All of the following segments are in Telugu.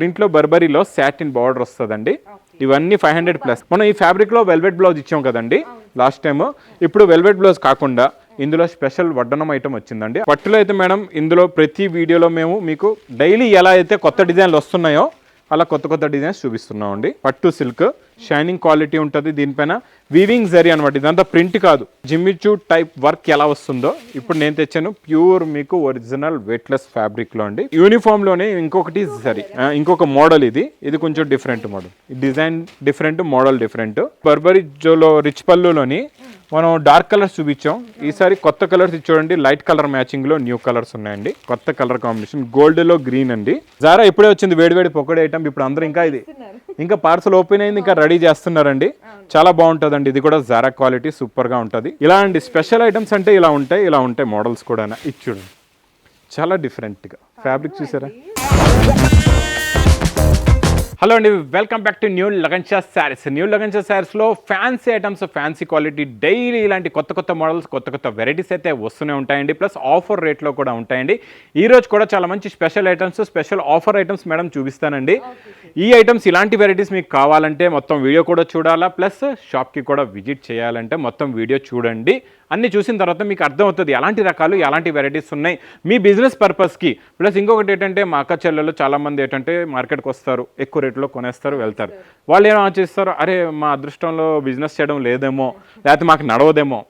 ప్రింట్లో బర్బరీలో సాటిన్ బార్డర్ వస్తుందండి. ఇవన్నీ ఫైవ్ హండ్రెడ్ ప్లస్. మనం ఈ ఫ్యాబ్రిక్లో వెల్వెట్ బ్లౌజ్ ఇచ్చాం కదండి లాస్ట్ టైం ఇప్పుడు వెల్వెట్ బ్లౌజ్ కాకుండా ఇందులో స్పెషల్ వడ్డనం ఐటమ్ వచ్చిందండి. పట్టులో అయితే మేడం ఇందులో ప్రతి వీడియోలో మేము మీకు డైలీ ఎలా అయితే కొత్త డిజైన్లు వస్తున్నాయో అలా కొత్త కొత్త డిజైన్స్ చూపిస్తున్నాం అండి పట్టు సిల్క్ షైనింగ్ క్వాలిటీ ఉంటుంది దీనిపైన. వీవింగ్ జరీ అనమాట ఇదంతా ప్రింట్ కాదు. జిమ్మిచూ టైప్ వర్క్ ఎలా వస్తుందో ఇప్పుడు నేను తెచ్చాను ప్యూర్ మీకు ఒరిజినల్ వెయిట్లెస్ ఫ్యాబ్రిక్లో అండి. యూనిఫామ్లోనే ఇంకొకటి సరీ ఇంకొక మోడల్ ఇది. ఇది కొంచెం different model design different model different Burberry జోలో rich పల్లులోని మనం డార్క్ కలర్స్ చూపించాం. ఈసారి కొత్త కలర్స్ చూడండి. లైట్ కలర్ మ్యాచింగ్లో న్యూ కలర్స్ ఉన్నాయండి. కొత్త కలర్ కాంబినేషన్ గోల్డ్లో గ్రీన్ అండి. జారా ఇప్పుడే వచ్చింది వేడివేడి పొక్కడి ఐటమ్ ఇప్పుడు అందరూ ఇంకా ఇది ఇంకా పార్సల్ ఓపెన్ అయింది ఇంకా రెడీ చేస్తున్నారండి. చాలా బాగుంటుందండి. ఇది కూడా జారా క్వాలిటీ సూపర్గా ఉంటుంది. ఇలా అండి స్పెషల్ ఐటమ్స్ అంటే ఇలా ఉంటాయి ఇలా ఉంటాయి మోడల్స్ కూడా ఇది చూడండి. చాలా different గా. ఫ్యాబ్రిక్ చూసారా? హలో అండి welcome back to new Lagansha saris. New Lagansha శారీస్లో fancy items fancy quality daily ఇలాంటి కొత్త కొత్త మోడల్స్ కొత్త కొత్త వెరైటీస్ అయితే వస్తూనే ఉంటాయండి. ప్లస్ ఆఫర్ రేట్లో కూడా ఉంటాయండి. ఈ రోజు కూడా చాలా మంచి special items special offer items madam చూపిస్తానండి. ఈ ఐటమ్స్ ఇలాంటి వెరైటీస్ మీకు కావాలంటే మొత్తం వీడియో కూడా చూడాలా? ప్లస్ షాప్కి కూడా విజిట్ చేయాలంటే మొత్తం వీడియో చూడండి. అన్ని చూసిన తర్వాత మీకు అర్థమవుతుంది ఎలాంటి రకాలు ఎలాంటి వెరైటీస్ ఉన్నాయి. మీ బిజినెస్ పర్పస్కి. ప్లస్ ఇంకొకటి ఏంటంటే మా అక్క చెల్లెలు చాలామంది ఏంటంటే మార్కెట్కి వస్తారు. ఎక్కువ రేట్లో కొనేస్తారు వెళ్తారు. వాళ్ళు ఏం ఆలోచిస్తారు? అరే మా అదృష్టంలో బిజినెస్ చేయడం లేదేమో లేకపోతే మాకు నడవదేమో.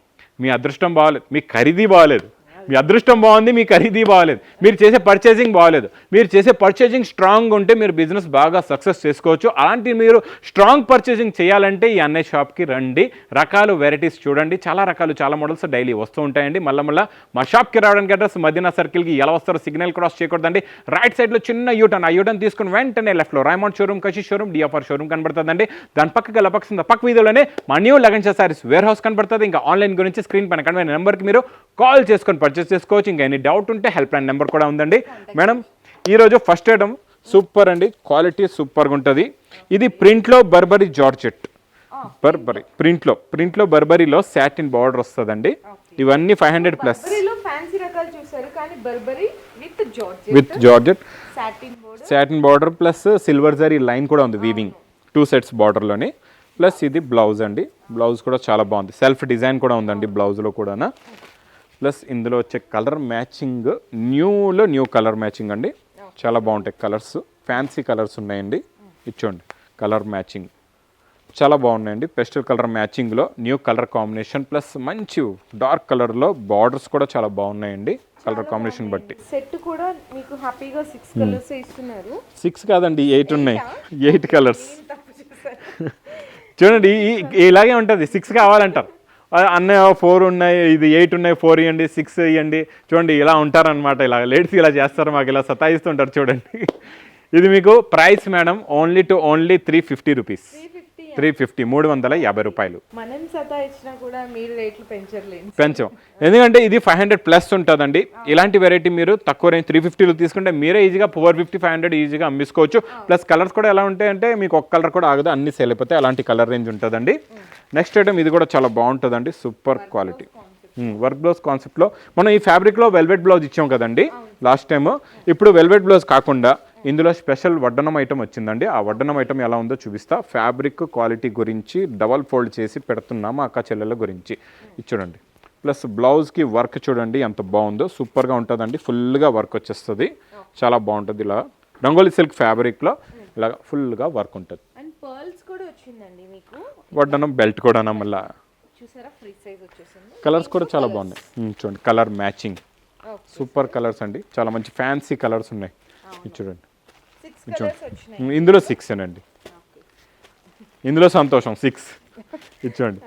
మీ అదృష్టం బాగాలేదు మీ ఖరీదీ బాగాలేదు. మీ అదృష్టం బాగుంది మీ ఖరీదీ బాగలేదు. మీరు చేసే పర్చేసింగ్ బాగలేదు. మీరు చేసే పర్చేసింగ్ స్ట్రాంగ్ ఉంటే మీరు బిజినెస్ బాగా సక్సెస్ చేసుకోవచ్చు. అలాంటి మీరు స్ట్రాంగ్ పర్చేసింగ్ చేయాలంటే ఈ అన్నయ్య షాప్కి రండి. రకాలు వెరైటీస్ చూడండి. చాలా రకాలు చాలా మోడల్స్ డైలీ వస్తూ ఉంటాయండి. మళ్ళీ మళ్ళీ మా షాప్కి రావడానికి అడ్రస్ మదీనా సర్కిల్కి ఎలా వస్తారో సిగ్నల్ క్రాస్ చేయకూడదండి. రైట్ సైడ్లో చిన్న యూటర్న్ ఆ యూటర్న్ తీసుకుని వెంటనే లెఫ్ట్లో Raymond showroom Kashi showroom DFR showroom కనబడుతుందండి. దాని పక్క గల పక్క పక్క వీధిలోనే మా new Lagan saris warehouse కనబడుతుంది. ఇంకా ఆన్లైన్ గురించి స్క్రీన్ పైన కనబడిన నెంబర్కి మీరు కాల్ చేసుకొని పర్చేస్ చేసుకోవచ్చు. ఇంకా ఎనీ డౌట్ ఉంటే హెల్ప్ లైన్ నెంబర్ కూడా ఉందండి. మేడం ఈరోజు ఫస్ట్ ఐటమ్ సూపర్ అండి. క్వాలిటీ సూపర్గా ఉంటుంది. ఇది ప్రింట్లో బర్బరీ జార్జెట్ బర్బరీ ప్రింట్లో ప్రింట్లో బర్బరీలో సాటిన్ బార్డర్ వస్తుందండి. ఇవన్నీ five hundred plus with george with georgette satin border plus silver zari line కూడా ఉంది వీవింగ్ టూ సెట్స్ బార్డర్లోని ప్లస్ ఇది బ్లౌజ్ అండి. బ్లౌజ్ కూడా చాలా బాగుంది. సెల్ఫ్ డిజైన్ కూడా ఉందండి బ్లౌజ్లో కూడా ప్లస్ ఇందులో వచ్చే కలర్ మ్యాచింగ్ న్యూలో న్యూ కలర్ మ్యాచింగ్ అండి. చాలా బాగుంటాయి కలర్స్. ఫ్యాన్సీ కలర్స్ ఉన్నాయండి. ఇచ్చోండి. Colour matching. చాలా బాగున్నాయండి. పెస్టల్ కలర్ మ్యాచింగ్లో న్యూ కలర్ కాంబినేషన్ ప్లస్ మంచి డార్క్ కలర్లో బార్డర్స్ కూడా చాలా బాగున్నాయండి. కలర్ కాంబినేషన్ బట్టి. సెట్ కూడా మీకు హ్యాపీగా సిక్స్ కలర్స్ ఇస్తున్నారు. సిక్స్ కాదండి ఎయిట్ ఉన్నాయి. Eight colours. చూడండి ఇలాగే ఉంటుంది. సిక్స్ కావాలంటారు. అన్నయ్య ఫోర్ ఉన్నాయి ఇది ఎయిట్ ఉన్నాయి ఫోర్ ఇవ్వండి సిక్స్ ఇవ్వండి చూడండి ఇలా ఉంటారనమాట ఇలా. లేడీస్ ఇలా చేస్తారు మాకు ఇలా సతాయిస్తుంటారు చూడండి. ఇది మీకు price madam only two only three fifty rupees three fifty మూడు వందల యాభై రూపాయలు. మనం సతా ఇచ్చినా కూడా మీరు రేట్లు పెంచర్లేండి. పెంచాం. ఎందుకంటే ఇది ఫైవ్ హండ్రెడ్ ప్లస్ ఉంటుందండి. ఇలాంటి వెరైటీ మీరు తక్కువ రేంజ్ త్రీ ఫిఫ్టీలో తీసుకుంటే మీరే ఈజీగా ఫోర్ ఫిఫ్టీ ఫైవ్ హండ్రెడ్ ఈజీగా అమ్మిసుకోవచ్చు ప్లస్ కలర్స్ కూడా ఎలా ఉంటాయంటే మీకు ఒక కలర్ కూడా ఆగదు అన్ని సేల్ అయిపోతాయి. అలాంటి కలర్ రేంజ్ ఉంటుందండి. నెక్స్ట్ ఐటమ్ ఇది కూడా చాలా బాగుంటుందండి. Super quality. వర్క్ బ్లౌజ్ కాన్సెప్ట్లో మనం ఈ ఫ్యాబ్రిక్లో వెల్వెట్ బ్లౌజ్ ఇచ్చాం కదండి లాస్ట్ టైం ఇప్పుడు వెల్వెట్ బ్లౌజ్ కాకుండా ఇందులో స్పెషల్ వడ్డనం ఐటమ్ వచ్చిందండి. ఆ వడ్డనం ఐటమ్ ఎలా ఉందో చూపిస్తా. ఫ్యాబ్రిక్ క్వాలిటీ గురించి డబల్ ఫోల్డ్ చేసి పెడుతున్నాం మా అక్క చెల్లెల గురించి. ఇది చూడండి. ప్లస్ బ్లౌజ్కి వర్క్ చూడండి ఎంత బాగుందో. సూపర్గా ఉంటుందండి. ఫుల్గా వర్క్ వచ్చేస్తుంది. చాలా బాగుంటుంది ఇలా. రంగోలీ సిల్క్ ఫ్యాబ్రిక్లో ఇలా ఫుల్గా వర్క్ ఉంటుంది. వడ్డనం బెల్ట్ కూడా మళ్ళీ కలర్స్ కూడా చాలా బాగున్నాయి. చూడండి. కలర్ మ్యాచింగ్ సూపర్ కలర్స్ అండి. చాలా మంచి ఫ్యాన్సీ కలర్స్ ఉన్నాయి. చూడండి సిక్స్ కలర్స్ వచ్చినాయి ఉమ్, ఇందులో సిక్స్ అండి ఇందులో సంతోషం సిక్స్ ఇచ్చోండి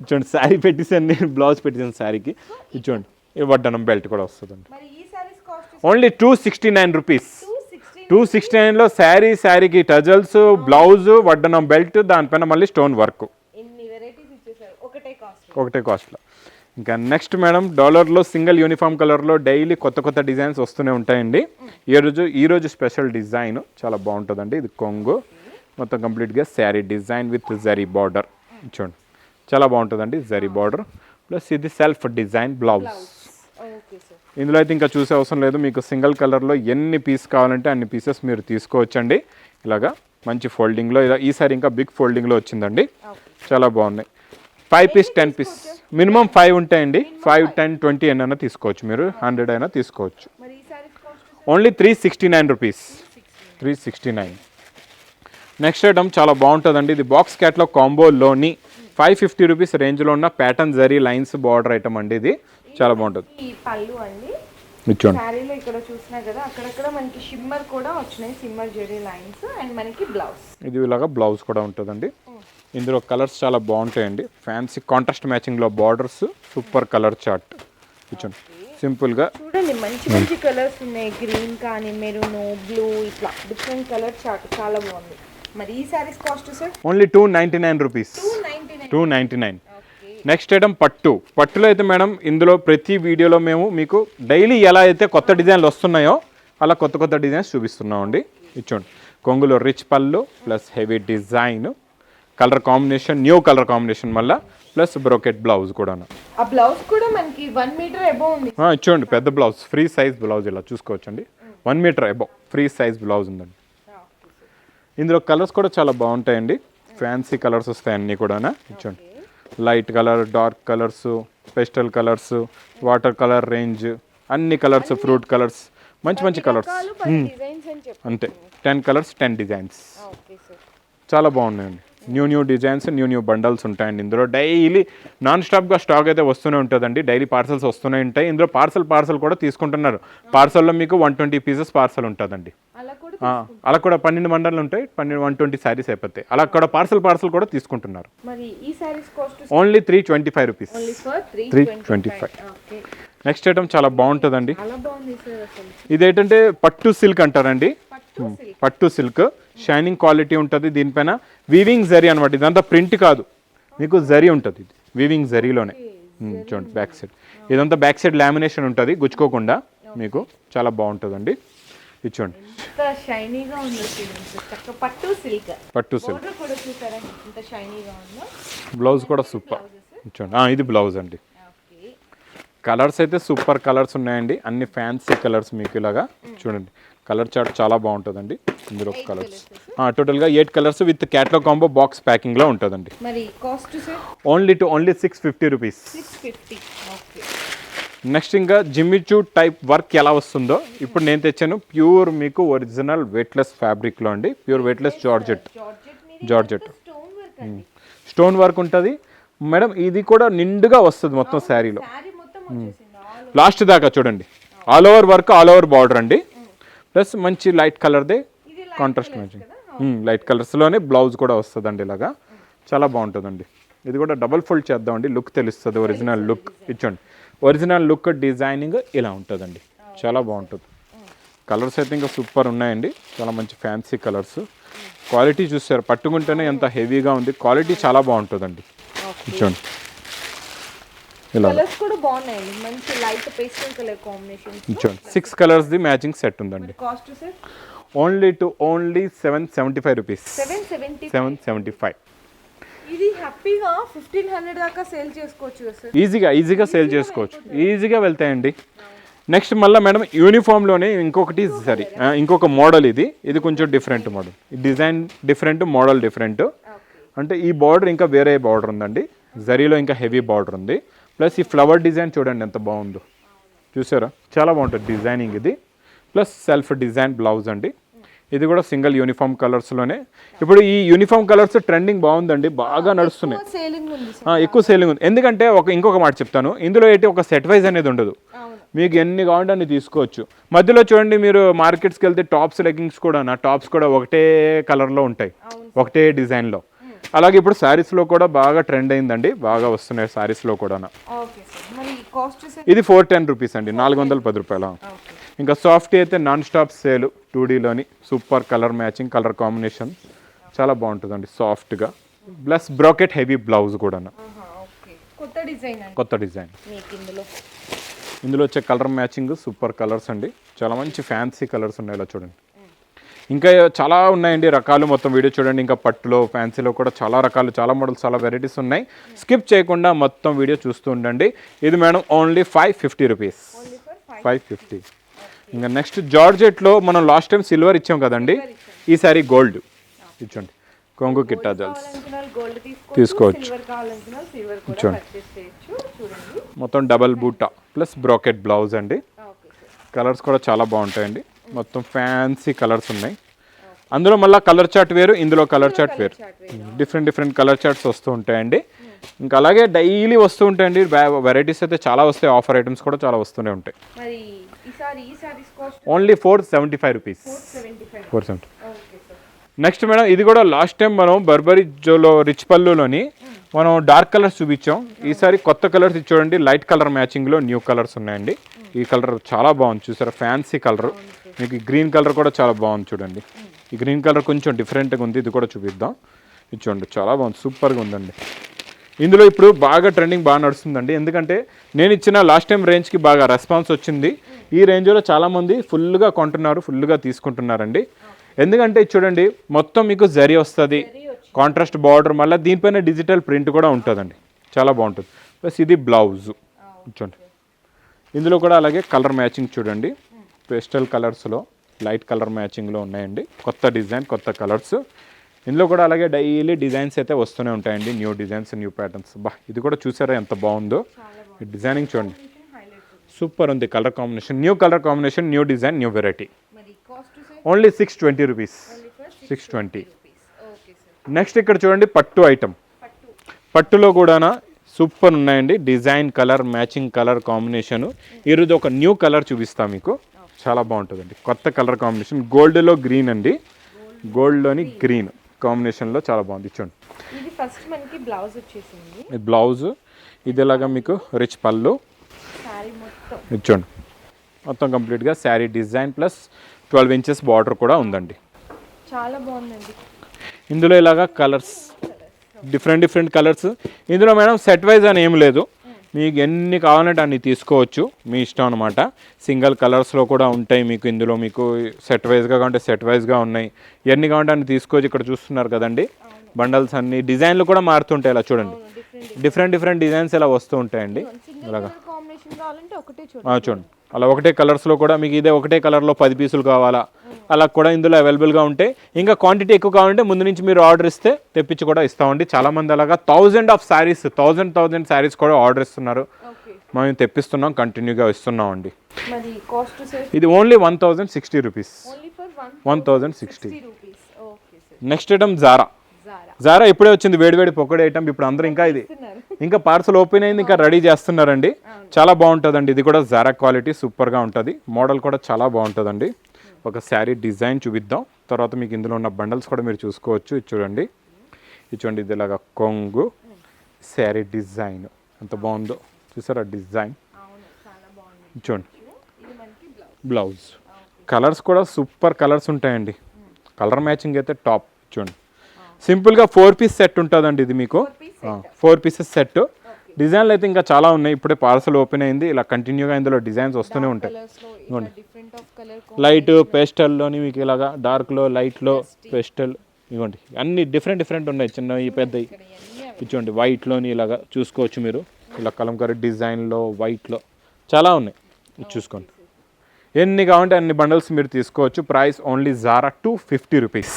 ఇచ్చోండి శారీ పెట్టేసాను నేను బ్లౌజ్ పెట్టేసాను శారీకి ఇచ్చోండి వడ్డనం బెల్ట్ కూడా వస్తుందండి. Only two sixty nine rupees two sixty నైన్లో శారీ శారీకి టజల్స్ బ్లౌజ్ వడ్డనం బెల్ట్ దానిపైన మళ్ళీ స్టోన్ వర్క్ ఒకటే కాస్ట్లో ఇంకా నెక్స్ట్ మేడం డాలర్లో సింగిల్ యూనిఫామ్ కలర్లో డైలీ కొత్త కొత్త డిజైన్స్ వస్తూనే ఉంటాయండి. ఈ రోజు ఈ రోజు స్పెషల్ డిజైన్ చాలా బాగుంటుందండి. ఇది కొంగు. మొత్తం కంప్లీట్గా sari design with zari border చూడండి. చాలా బాగుంటుందండి జరీ బార్డర్ ప్లస్ ఇది సెల్ఫ్ డిజైన్ బ్లౌజ్ ఇందులో అయితే ఇంకా చూసే అవసరం లేదు. మీకు సింగిల్ కలర్లో ఎన్ని పీస్ కావాలంటే అన్ని పీసెస్ మీరు తీసుకోవచ్చండి. ఇలాగా మంచి ఫోల్డింగ్లో ఇలా ఈసారి ఇంకా బిగ్ ఫోల్డింగ్లో వచ్చిందండి. చాలా బాగున్నాయి. Five piece ten piece minimum five ఉంటాయండి. ఫైవ్ టెన్ ట్వంటీ ఎన్నైనా తీసుకోవచ్చు మీరు. హండ్రెడ్ అయినా తీసుకోవచ్చు. Only three sixty nine rupees three sixty nine next item చాలా బాగుంటుందండి. ఇది బాక్స్ క్యాట్లో కాంబోలోని ఫైవ్ ఫిఫ్టీ రూపీస్ రేంజ్లో ఉన్న pattern zari lines border item అండి ఇది. చాలా బాగుంటుంది. ఈ పళ్ళు అండి. ఇచ్చోండి శారీలో ఇక్కడ చూసినా కదా అక్కడక్కడ మనకి షిమ్మర్ కూడా వచ్చినాయి సిమ్మర్ జెరీ లైన్స్ అండ్ మనకి బ్లౌజ్ ఇది ఇలాగా బ్లౌజ్ కూడా ఉంటుందండి. ఇందులో కలర్స్ చాలా బాగుంటాయండి. ఫ్యాన్సీ కాంట్రాస్ట్ మ్యాచింగ్లో బార్డర్స్ సూపర్ కలర్ చార్ట్ కూర్చోండి. సింపుల్గా చూడండి మంచి మంచి కలర్స్ ఉన్నాయి. గ్రీన్ కానీ మెరూన్ బ్లూ ఇట్లా డిఫరెంట్ కలర్ చార్ట్ చాలా బాగుంది. మరి ఈ saris cost sir only two ninety nine rupees two ninety nine ninety next item పట్టు. పట్టులో అయితే మేడం ఇందులో ప్రతి వీడియోలో మేము మీకు డైలీ ఎలా అయితే కొత్త డిజైన్లు వస్తున్నాయో అలా కొత్త కొత్త డిజైన్స్ చూపిస్తున్నామండి. ఇచ్చోండి కొంగులో రిచ్ పళ్ళు plus heavy design colour combination new colour combination మళ్ళా ప్లస్ బ్రోకెట్ బ్లౌజ్ కూడా ఆ బ్లౌజ్ కూడా మనకి వన్ మీటర్ అబౌవ్ ఉంది. ఇచ్చోండి పెద్ద బ్లౌజ్ ఫ్రీ సైజ్ బ్లౌజ్ ఇలా చూసుకోవచ్చండి. One metre above free size blouse ఉందండి. ఇందులో కలర్స్ కూడా చాలా బాగుంటాయండి. ఫ్యాన్సీ కలర్స్ వస్తాయి అన్నీ కూడా ఇచ్చోండి light colour dark colours pastel colours water colour range అన్ని కలర్స్ ఫ్రూట్ కలర్స్ మంచి మంచి కలర్స్ అంతే. టెన్ కలర్స్ టెన్ డిజైన్స్ చాలా బాగున్నాయండి. New new designs new new bundles ఉంటాయండి. ఇందులో డైలీ నాన్ స్టాప్గా స్టాక్ అయితే వస్తూనే ఉంటుందండి. డైలీ పార్సల్స్ వస్తూనే ఉంటాయి. ఇందులో పార్సల్ పార్సల్ కూడా తీసుకుంటున్నారు. పార్సల్లో మీకు వన్ ట్వంటీ పీసెస్ పార్సల్ ఉంటుందండి. అలా కూడా పన్నెండు మండలు ఉంటాయి. పన్నెండు వన్ ట్వంటీ శారీస్ అయిపోతాయి. అలా కూడా పార్సల్ పార్సల్ కూడా తీసుకుంటున్నారు. Only three twenty five rupees. Three twenty five. Next item చాలా బాగుంటుందండి. అసలు. ఇదేంటంటే పట్టు సిల్క్ అంటారండి. పట్టు సిల్క్. షైనింగ్ క్వాలిటీ ఉంటుంది దీనిపైన. వీవింగ్ జరీ అనమాట ఇదంతా ప్రింట్ కాదు. మీకు జరీ ఉంటుంది ఇది. వీవింగ్ జరీలోనే. చూడండి బ్యాక్ సైడ్ ఇదంతా బ్యాక్ సైడ్ లామినేషన్ ఉంటుంది. గుచ్చుకోకుండా మీకు చాలా బాగుంటుందండి. ఇది చూడండి. పట్టు సిల్క్ పట్టు సిల్క్ బ్లౌజ్ కూడా సూపర్ చూడండి. ఇది బ్లౌజ్ అండి. కలర్స్ అయితే సూపర్ కలర్స్ ఉన్నాయండి. అన్ని ఫ్యాన్సీ కలర్స్ మీకు ఇలాగా చూడండి. కలర్ చార్ట్ చాలా బాగుంటుందండి. ఇందులో కలర్స్ టోటల్గా ఎయిట్ కలర్స్ విత్ క్యాట్లో కాంబో బాక్స్ ప్యాకింగ్లో ఉంటుందండి. మరి cost sir only two only six fifty rupees next ఇంకా జిమ్మిచూ టైప్ వర్క్ ఎలా వస్తుందో ఇప్పుడు నేను తెచ్చాను. ప్యూర్ మీకు ఒరిజినల్ వెయిట్లెస్ ఫ్యాబ్రిక్లో అండి. Pure weightless georgette georgette stone work ఉంటుంది. మేడం ఇది కూడా నిండుగా వస్తుంది మొత్తం శారీలో. లాస్ట్ దాకా చూడండి. All over work all over border అండి. ప్లస్ మంచి లైట్ కలర్దే కాంట్రాస్ట్ మ్యాచింగ్ లైట్ కలర్స్లోనే బ్లౌజ్ కూడా వస్తుందండి ఇలాగా. చాలా బాగుంటుందండి. ఇది కూడా డబల్ ఫోల్డ్ చేద్దామండి. లుక్ తెలుస్తుంది ఒరిజినల్ లుక్. ఇచ్చండి. ఒరిజినల్ లుక్ డిజైనింగ్ ఇలా ఉంటుందండి. చాలా బాగుంటుంది. కలర్స్ అయితే ఇంకా సూపర్ ఉన్నాయండి. చాలా మంచి ఫ్యాన్సీ కలర్స్. క్వాలిటీ చూసారు. పట్టుకుంటేనే ఎంత హెవీగా ఉంది. క్వాలిటీ చాలా బాగుంటుందండి. ఇచ్చండి. ఇలా కలర్స్ కూడా బాగున్నాయండి మంచి light pastel colour combination six కలర్స్ది matching set ఉందండి. Cost sir only two only seven seventy five rupees seven seventy seven seventy five ఇది హ్యాపీగా ఫిఫ్టీన్ హండ్రెడ్ దాకా సేల్ చేసుకోవచ్చు సార్ ఈజీగా ఈజీగా సేల్ చేసుకోవచ్చు. ఈజీగా వెళ్తాయండి. నెక్స్ట్ మళ్ళీ మేడం యూనిఫామ్లోనే ఇంకొకటి సరే ఇంకొక మోడల్ ఇది. ఇది కొంచెం different model design different model different అంటే ఈ బార్డర్ ఇంకా వేరే బార్డర్ ఉందండి. జరీలో ఇంకా హెవీ బార్డర్ ఉంది. ప్లస్ ఈ ఫ్లవర్ డిజైన్ చూడండి ఎంత బాగుందో. చూసారా? చాలా బాగుంటుంది డిజైనింగ్ ఇది. ప్లస్ సెల్ఫ్ డిజైన్ బ్లౌజ్ అండి. ఇది కూడా సింగిల్ యూనిఫామ్ కలర్స్లోనే ఇప్పుడు ఈ యూనిఫామ్ కలర్స్ ట్రెండింగ్ బాగుందండి. బాగా నడుస్తున్నాయి. ఎక్కువ సేలింగ్ ఉంది ఎందుకంటే ఒక ఇంకొక మాట చెప్తాను. ఇందులో ఏంటి ఒక సెట్ వైజ్ అనేది ఉండదు. మీకు ఎన్ని కావాలంటే అన్ని తీసుకోవచ్చు. మధ్యలో చూడండి మీరు మార్కెట్స్కి వెళ్తే టాప్స్ లెగ్గింగ్స్ కూడా నా టాప్స్ కూడా ఒకటే కలర్లో ఉంటాయి. ఒకటే డిజైన్లో అలాగే ఇప్పుడు శారీస్లో కూడా బాగా ట్రెండ్ అయిందండి. బాగా వస్తున్నాయి శారీస్లో కూడా ఇది ఫోర్ టెన్ రూపీస్ అండి. నాలుగు వందల పది రూపాయల. ఇంకా సాఫ్ట్ అయితే non stop sale two డీలోని super colour matching colour combination చాలా బాగుంటుందండి సాఫ్ట్గా. ప్లస్ బ్రాకెట్ హెవీ బ్లౌజ్ కూడా కొత్త డిజైన్ ఇందులో? ఇందులో వచ్చే కలర్ మ్యాచింగ్ సూపర్ కలర్స్ అండి. చాలా మంచి ఫ్యాన్సీ కలర్స్ ఉన్నాయి ఇలా చూడండి. ఇంకా చాలా ఉన్నాయండి రకాలు. మొత్తం వీడియో చూడండి. ఇంకా పట్టులో ఫ్యాన్సీలో కూడా చాలా రకాలు చాలా మోడల్స్ చాలా వెరైటీస్ ఉన్నాయి. స్కిప్ చేయకుండా మొత్తం వీడియో చూస్తూ ఉండండి. ఇది madam only five fifty rupees. Five fifty. ఇంకా నెక్స్ట్ జార్జెట్లో మనం లాస్ట్ టైం సిల్వర్ ఇచ్చాం కదండి. ఈసారి గోల్డ్. ఇచ్చండి కొంగు కిట్టా జల్స్ తీసుకోవచ్చు. చూడండి. మొత్తం డబల్ బూటా ప్లస్ బ్రాకెట్ బ్లౌజ్ అండి. కలర్స్ కూడా చాలా బాగుంటాయండి. మొత్తం ఫ్యాన్సీ కలర్స్ ఉన్నాయి. అందులో మళ్ళీ కలర్ చార్ట్ వేరు ఇందులో కలర్ చార్ట్ వేరు. డిఫరెంట్ డిఫరెంట్ కలర్ చార్ట్స్ వస్తూ ఉంటాయండి. ఇంకా అలాగే డైలీ వస్తూ ఉంటాయండి. వెరైటీస్ అయితే చాలా వస్తాయి. ఆఫర్ ఐటమ్స్ కూడా చాలా వస్తూనే ఉంటాయి. Only four seventy five rupees four seventy next madam ఇది కూడా లాస్ట్ టైం మనం బర్బరీ జోలో రిచ్ పల్లులోని మనం డార్క్ కలర్స్ చూపించాం. ఈసారి కొత్త కలర్స్ చూడండి. లైట్ కలర్ మ్యాచింగ్లో న్యూ కలర్స్ ఉన్నాయండి. ఈ కలర్ చాలా బాగుంది. చూసారా? ఫ్యాన్సీ కలర్ మీకు ఈ గ్రీన్ కలర్ కూడా చాలా బాగుంది చూడండి. ఈ గ్రీన్ కలర్ కొంచెం డిఫరెంట్గా ఉంది. ఇది కూడా చూపిద్దాం. ఇది చూడండి చాలా బాగుంది. సూపర్గా ఉందండి. ఇందులో ఇప్పుడు బాగా ట్రెండింగ్ బాగా నడుస్తుందండి. ఎందుకంటే నేను ఇచ్చిన లాస్ట్ టైం రేంజ్కి బాగా రెస్పాన్స్ వచ్చింది. ఈ రేంజ్లో చాలామంది ఫుల్గా కొంటున్నారు ఫుల్గా తీసుకుంటున్నారండి. ఎందుకంటే చూడండి మొత్తం మీకు జరి వస్తుంది. కాంట్రాస్ట్ బార్డర్ మళ్ళీ దీనిపైన డిజిటల్ ప్రింట్ కూడా ఉంటుందండి. చాలా బాగుంటుంది. ప్లస్ ఇది బ్లౌజ్ చూడండి. ఇందులో కూడా అలాగే కలర్ మ్యాచింగ్ చూడండి. పేస్టల్ కలర్స్లో లైట్ కలర్ మ్యాచింగ్లో ఉన్నాయండి. కొత్త డిజైన్ కొత్త కలర్స్. ఇందులో కూడా అలాగే డైలీ డిజైన్స్ అయితే వస్తూనే ఉంటాయండి. New designs new patterns. బా ఇది కూడా చూసారా ఎంత బాగుందో? డిజైనింగ్ చూడండి. సూపర్ ఉంది colour combination. New colour combination new design new variety. Only six twenty rupees six twenty next ఇక్కడ చూడండి పట్టు ఐటమ్. పట్టు. పట్టులో కూడా సూపర్ ఉన్నాయండి. Design colour matching colour combination. ఈరోజు ఒక న్యూ కలర్ చూపిస్తా మీకు. చాలా బాగుంటుందండి. కొత్త కలర్ కాంబినేషన్. గోల్డ్లో గ్రీన్ అండి. గోల్డ్లోని గ్రీన్ కాంబినేషన్లో చాలా బాగుంది. చూడండి. ఇది ఫస్ట్ మనకి బ్లౌజ్ వచ్చేసింది. ఇది బ్లౌజ్. ఇది మీకు? రిచ్ పళ్ళు. ఇది చూడండి. మొత్తం కంప్లీట్గా sari design plus twelve inches border కూడా ఉందండి. చాలా బాగుందండి. ఇందులో ఇలాగా కలర్స్? Different different colours. ఇందులో మేడం సెట్ వైజ్ అని ఏం లేదు. మీకు ఎన్ని కావాలంటే అన్ని తీసుకోవచ్చు. మీ ఇష్టం అనమాట సింగిల్ కలర్స్లో కూడా ఉంటాయి మీకు ఇందులో. మీకు సెట్ వైజ్గా కావాలంటే సెట్ వైజ్గా ఉన్నాయి. ఎన్ని కావాలంటే అన్ని తీసుకోవచ్చు. ఇక్కడ చూస్తున్నారు కదండి. బండల్స్ అన్ని డిజైన్లు కూడా మారుతుంటాయి ఇలా చూడండి. డిఫరెంట్ డిఫరెంట్ డిజైన్స్ ఇలా వస్తూ ఉంటాయండి. ఆ, చూడండి. అలా ఒకటే కలర్స్లో కూడా మీకు ఇదే ఒకటే కలర్లో పది పీసులు కావాలా? అలా కూడా ఇందులో అవైలబుల్గా ఉంటాయి ఇంకా క్వాంటిటీ ఎక్కువ కావాలంటే ముందు నుంచి మీరు ఆర్డర్ ఇస్తే తెప్పించి కూడా ఇస్తామండి. చాలామంది అలాగా thousand of saris thousand thousand saris కూడా ఆర్డర్ ఇస్తున్నారు. మేము తెప్పిస్తున్నాం కంటిన్యూగా ఇస్తున్నాం అండి ఇది only one thousand sixty rupees one thousand sixty next item Zara జారా ఇప్పుడే వచ్చింది వేడివేడి పొక్కడి ఐటమ్ ఇప్పుడు అందరూ ఇంకా ఇది ఇంకా పార్సల్ ఓపెన్ అయింది ఇంకా రెడీ చేస్తున్నారండి. చాలా బాగుంటుందండి. ఇది కూడా జారా క్వాలిటీ సూపర్గా ఉంటుంది. మోడల్ కూడా చాలా బాగుంటుందండి. ఒక శారీ డిజైన్ చూపిద్దాం. తర్వాత మీకు ఇందులో ఉన్న బండల్స్ కూడా మీరు చూసుకోవచ్చు. ఇది చూడండి. ఇది చూడండి ఇది ఇలాగా కొంగు శారీ డిజైన్. ఎంత బాగుందో. చూసారా డిజైన్? చూడండి. బ్లౌజ్. కలర్స్ కూడా సూపర్ కలర్స్ ఉంటాయండి. కలర్ మ్యాచింగ్ అయితే టాప్. చూడండి. సింపుల్గా ఫోర్ పీస్ సెట్ ఉంటుందండి ఇది మీకు. Four pieces set. డిజైన్లు అయితే ఇంకా చాలా ఉన్నాయి. ఇప్పుడే పార్సల్ ఓపెన్ అయింది. ఇలా కంటిన్యూగా ఇందులో డిజైన్స్ వస్తూనే ఉంటాయి. లైట్ పేస్టల్లోని మీకు ఇలాగా డార్క్లో లైట్లో పేస్టల్ ఇవ్వండి అన్ని డిఫరెంట్ డిఫరెంట్ ఉన్నాయి. చిన్నవి పెద్దవి. ఇచ్చోండి వైట్లోని ఇలాగా చూసుకోవచ్చు మీరు. ఇలా కలంకారీ డిజైన్లో వైట్లో చాలా ఉన్నాయి. చూసుకోండి. ఎన్ని కావాలంటే అన్ని బండల్స్ మీరు తీసుకోవచ్చు. Price only Zara two fifty rupees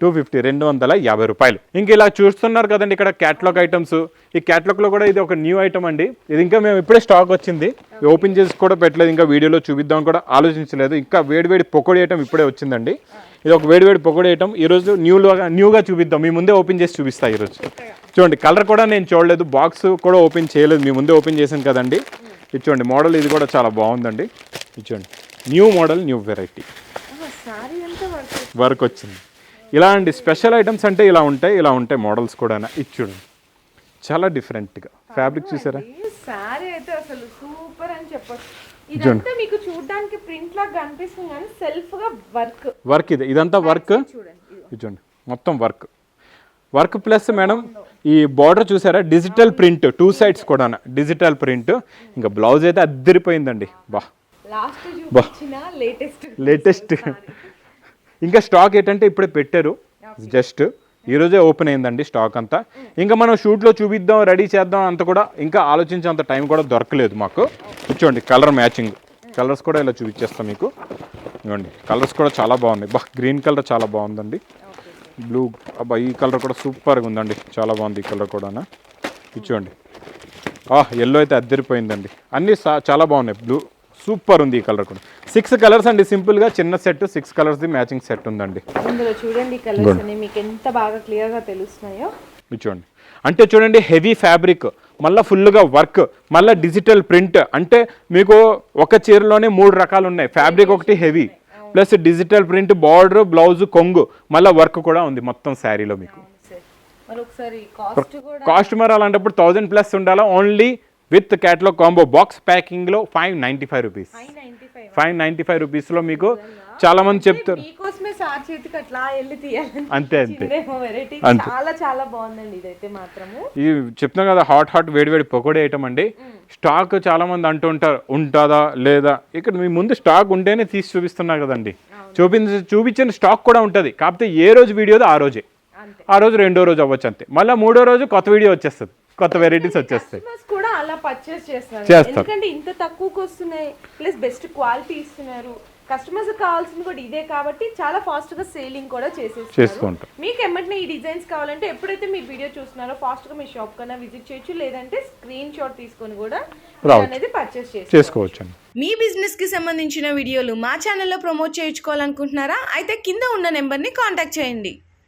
two fifty రెండు వందల యాభై రూపాయలు. ఇంక ఇలా చూస్తున్నారు కదండి ఇక్కడ క్యాట్లాగ్ ఐటమ్స్ ఈ క్యాట్లాగ్లో కూడా ఇది ఒక న్యూ ఐటమ్ అండి. ఇది ఇంకా మేము ఇప్పుడే స్టాక్ వచ్చింది. ఓపెన్ చేసి కూడా పెట్టలేదు. ఇంకా వీడియోలో చూపిద్దాం కూడా ఆలోచించలేదు. ఇంకా వేడివేడి పొకోడి ఐటమ్ ఇప్పుడే వచ్చిందండి. ఇది ఒక వేడివేడి పొకోడి ఐటమ్ ఈరోజు న్యూగా న్యూగా చూపిద్దాం. మీ ముందే ఓపెన్ చేసి చూపిస్తా ఈరోజు చూడండి కలర్ కూడా నేను చూడలేదు. బాక్స్ కూడా ఓపెన్ చేయలేదు. మీ ముందే ఓపెన్ చేశాను కదండి. ఇది చూడండి మోడల్ ఇది కూడా చాలా బాగుందండి. చూడండి. New model new variety work వచ్చింది. ఇలాంటి స్పెషల్ ఐటమ్స్ అంటే ఇలా ఉంటాయి ఇలా ఉంటాయి మోడల్స్ కూడా ఇది చూడండి. చాలా డిఫరెంట్గా ఫ్యాబ్రిక్ చూసారా? సారీ అయితే అసలు సూపర్ అని చెప్పొచ్చు. ఇదంతా మీకు చూడడానికి ప్రింట్ లాగా కనిపిస్తుంది కానీ సెల్ఫ్గా వర్క్ వర్క్ ఇది. ఇదంతా వర్క్ చూడండి మొత్తం వర్క్ వర్క్ ప్లస్ మేడం ఈ బార్డర్ చూసారా? డిజిటల్ ప్రింట్ టూ సైడ్స్ కూడా డిజిటల్ ప్రింట్ ఇంకా బ్లౌజ్ అయితే అద్దరిపోయిందండి. బా. లేటెస్ట్ లేటెస్ట్ ఇంకా స్టాక్ ఏంటంటే ఇప్పుడే పెట్టారు. జస్ట్ ఈ రోజే ఓపెన్ అయిందండి స్టాక్ అంతా. ఇంకా మనం షూట్లో చూపిద్దాం రెడీ చేద్దాం అంత కూడా ఇంకా ఆలోచించేంత టైం కూడా దొరకలేదు మాకు. కూర్చోండి కలర్ మ్యాచింగ్ కలర్స్ కూడా ఇలా చూపించేస్తాం మీకు. ఇవ్వండి కలర్స్ కూడా చాలా బాగున్నాయి. బా గ్రీన్ కలర్ చాలా బాగుందండి. బ్లూ అబ్బా ఈ కలర్ కూడా సూపర్గా ఉందండి. చాలా బాగుంది ఈ కలర్ కూడా ఆ ఎల్లో అయితే అద్దరిపోయిందండి. అన్నీ చాలా బాగున్నాయి. బ్లూ సూపర్ ఉంది ఈ కలర్ కూడా. సిక్స్ కలర్స్ అండి సింపుల్గా చిన్న సెట్ సిక్స్ కలర్స్ది మ్యాచింగ్ సెట్ ఉందండి. ఇందులో చూడండి కలర్స్ అనేవి మీకు ఎంత బాగా క్లియర్గా తెలుస్తున్నాయో. ఇది చూడండి. అంటే చూడండి హెవీ ఫ్యాబ్రిక్ మళ్ళీ ఫుల్గా వర్క్ మళ్ళీ డిజిటల్ ప్రింట్ అంటే మీకు ఒక చీరలోనే మూడు రకాలు ఉన్నాయి. ఫ్యాబ్రిక్ ఒకటి heavy plus digital print border blouse కొంగు మళ్ళీ వర్క్ కూడా ఉంది మొత్తం శారీలో మీకు. కాస్ట్ మరి అలాంటప్పుడు థౌజండ్ ప్లస్ ఉండాలా? Only with catalogue combo box ప్యాకింగ్లో five ninety five rupees. Five ninety five? Five ninety five రూపీస్లో మీకు చాలా మంది చెప్తారు. అంతే అంతే. చాలా చాలా బాగుందండి ఇదైతే మాత్రము. ఈ చెప్తున్నాం కదా హాట్ హాట్ వేడి వేడి పకోడీ ఐటమ్ అండి. స్టాక్ చాలా మంది అంటూ ఉంటారు ఉంటుందా లేదా? ఇక్కడ మీ ముందు స్టాక్ ఉంటేనే తీసి చూపిస్తున్నా కదండి. చూపించి చూపించిన స్టాక్ కూడా ఉంటుంది. కాకపోతే ఏ రోజు వీడియోదో ఆ రోజే. ఆ రోజు రెండో రోజు అవ్వచ్చు అంతే. మళ్ళీ మూడో రోజు కొత్త వీడియో వచ్చేస్తుంది. కొత్త వెరైటీస్ వచ్చేస్తాయి. కస్టమర్స్ కూడా అలా పర్చేస్ చేస్తున్నారు చేస్తారు. ఎందుకంటే ఇంత తక్కువకి వస్తున్నాయి ప్లస్ బెస్ట్ క్వాలిటీ ఇస్తున్నారు. కస్టమర్స్ కావాల్సింది కూడా ఇదే కాబట్టి చాలా ఫాస్ట్గా సేలింగ్ కూడా ఉంటాం. మీకు ఎమ్మటినే ఈ డిజైన్స్ కావాలంటే ఎప్పుడైతే మీరు వీడియో చూస్తున్నారో ఫాస్ట్గా మీ షాప్ కన్నా విజిట్ చేయొచ్చు లేదంటే స్క్రీన్ షాట్ తీసుకొని కూడా. అనేది పర్చేస్ చేసుకోవచ్చు మీ బిజినెస్కి సంబంధించిన వీడియోలు మా ఛానల్లో ప్రమోట్ చేయించుకోవాలనుకుంటున్నారా? అయితే కింద ఉన్న నెంబర్ని కాంటాక్ట్ చేయండి.